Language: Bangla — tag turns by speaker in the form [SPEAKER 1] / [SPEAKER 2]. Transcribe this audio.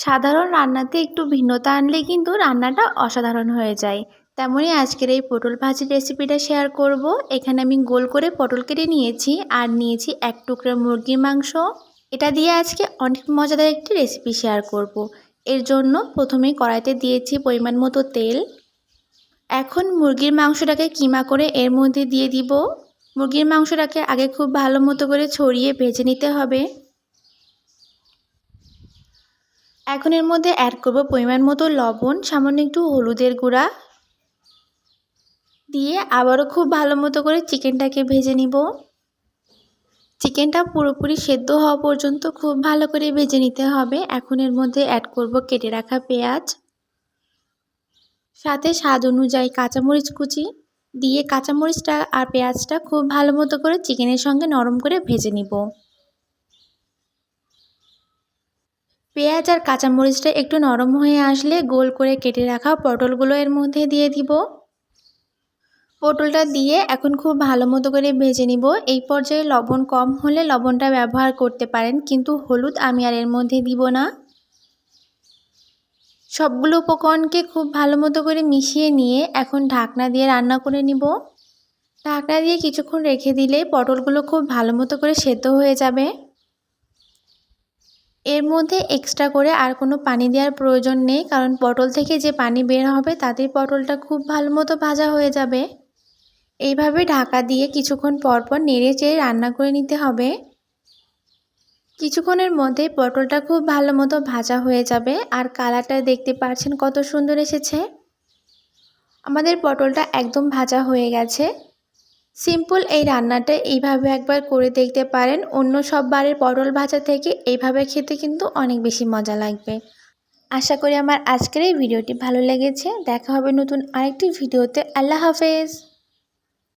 [SPEAKER 1] সাধারণ রান্নাতে একটু ভিন্নতা আনলে কিন্তু রান্নাটা অসাধারণ হয়ে যায়। তেমনই আজকের এই পটল ভাজির রেসিপিটা শেয়ার করব। এখানে আমি গোল করে পটল কেটে নিয়েছি আর নিয়েছি এক টুকরা মুরগির মাংস। এটা দিয়ে আজকে অনেক মজাদার একটি রেসিপি শেয়ার করব। এর জন্য প্রথমে কড়াইতে দিয়েছি পরিমাণ মতো তেল। এখন মুরগির মাংসটাকে কিমা করে এর মধ্যে দিয়ে দিব। মুরগির মাংসটাকে আগে খুব ভালো মতো করে ছড়িয়ে ভেজে নিতে হবে। এখন এর মধ্যে অ্যাড করব পরিমাণ মতো লবণ, সামান্য একটু হলুদের গুঁড়া। দিয়ে আবারও খুব ভালো মতো করে চিকেনটাকে ভেজে নিব। চিকেনটা পুরোপুরি সেদ্ধ হওয়া পর্যন্ত খুব ভালো করে ভেজে নিতে হবে। এখন এর মধ্যে অ্যাড করব কেটে রাখা পেঁয়াজ। সাথে স্বাদ অনুযায়ী কাঁচামরিচ কুচি। দিয়ে কাঁচামরিচটা আর পেঁয়াজটা খুব ভালো মতো করে চিকেনের সঙ্গে নরম করে ভেজে নিব। পেঁয়াজ আর কাঁচামরিচটা একটু নরম হয়ে আসলে গোল করে কেটে রাখা পটলগুলো এর মধ্যে দিয়ে দিব। পটলটা দিয়ে এখন খুব ভালো মতো করে ভেজে নিব। এই পর্যায়ে লবণ কম হলে লবণটা ব্যবহার করতে পারেন, কিন্তু হলুদ আমি আর এর মধ্যে দিব না। সবগুলো উপকরণকে খুব ভালো মতো করে মিশিয়ে নিয়ে এখন ঢাকনা দিয়ে রান্না করে নিব। ঢাকনা দিয়ে কিছুক্ষণ রেখে দিলে পটলগুলো খুব ভালো মতো করে সেদ্ধ হয়ে যাবে। এর মধ্যে এক্সট্রা করে আর কোনো পানি দেওয়ার প্রয়োজন নেই, কারণ পটল থেকে যে পানি বের হবে তাতেই পটলটা খুব ভালো মতো ভাজা হয়ে যাবে। এইভাবে ঢাকা দিয়ে কিছুক্ষণ পরপর নেড়ে চেড়ে রান্না করে নিতে হবে। কিছুক্ষণের মধ্যে পটলটা খুব ভালো মতো ভাজা হয়ে যাবে, আর কালারটা দেখতে পাচ্ছেন কত সুন্দর এসেছে। আমাদের পটলটা একদম ভাজা হয়ে গেছে। সিম্পল এই রান্নাটা এইভাবে একবার করে দেখতে পারেন। অন্য সব বারের পটল ভাজা থেকে এইভাবে খেতে কিন্তু অনেক বেশি মজা লাগবে। আশা করি আমার আজকের এই ভিডিওটি ভালো লেগেছে। দেখা হবে নতুন আরেকটি ভিডিওতে। আল্লাহ হাফেজ।